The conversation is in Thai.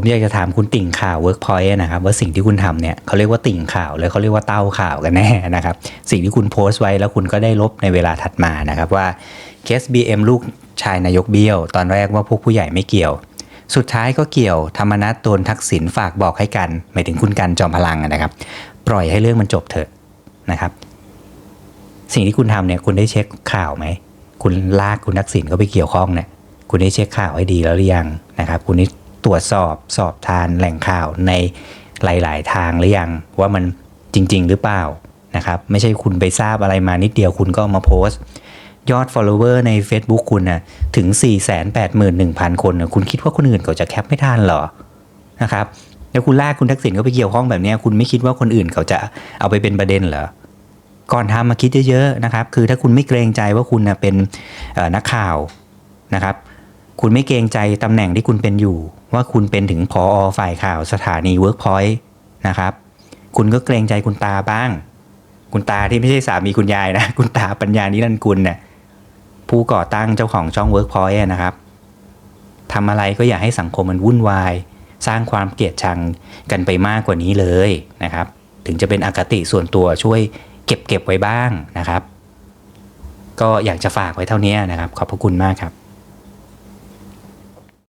ผมอยากจะถามคุณติ่งข่าว Workpoint นะครับว่าสิ่งที่คุณทำเนี่ยเขาเรียกว่าติ่งข่าวหรือเขาเรียกว่าเต้าข่าวกันแน่นะครับ สิ่งที่คุณโพสต์ไว้แล้วคุณก็ได้ลบในเวลาถัดมานะครับว่าเคส BM ลูกชายนายกเบี้ยว ตอนแรกว่าพวกผู้ใหญ่ไม่เกี่ยว สุดท้ายก็เกี่ยวธรรมนัตโดนทักษิณฝากบอกให้กันหมายถึงคุณกันจอมพลังนะครับ ปล่อยให้เรื่องมันจบเถอะนะครับ สิ่งที่คุณทำเนี่ยคุณได้เช็คข่าวไหมคุณลากคุณทักษิณเขาไปเกี่ยวข้องเนี่ยคุณได้เช็คข่าวให้ดีแล้วหรือยังนะครับ คุณได้ ตรวจสอบสอบทานแหล่งข่าวในหลาย ๆ ทางหรือยังว่ามันจริง ๆ หรือเปล่านะครับไม่ใช่คุณไปทราบอะไรมานิดเดียวคุณก็มาโพสต์ ยอด follower ใน Facebook คุณนะถึง 481,000 คนนะคุณคิดว่าคนอื่นเขาจะแคปไม่ทันหรอนะครับแล้วคุณลากคุณทักษิณเข้าไปเกี่ยวข้องแบบนี้คุณไม่คิดว่าคนอื่นเขาจะเอาไปเป็นประเด็นเหรอก่อนทำมาคิดเยอะๆนะครับ คือถ้าคุณไม่เกรงใจว่าคุณนะเป็นนักข่าวนะครับ คุณไม่เกรงใจตำแหน่งที่คุณเป็นอยู่ ว่าคุณเป็นถึงพออฝ่ายข่าวสถานี Workpoint นะครับ คุณก็เกรงใจคุณตาบ้าง คุณตาที่ไม่ใช่สามีคุณยายนะ คุณตาปัญญานิรันดร์กุลเนี่ยผู้ก่อตั้งเจ้าของช่อง Workpoint อะนะครับทำอะไรก็อย่าให้สังคมมันวุ่นวาย สร้างความเกลียดชังกันไปมากกว่านี้เลยนะครับ ถึงจะเป็นอคติส่วนตัวช่วยเก็บเก็บไว้บ้างนะครับ ก็อยากจะฝากไว้เท่านี้นะครับ ขอบพระคุณมากครับ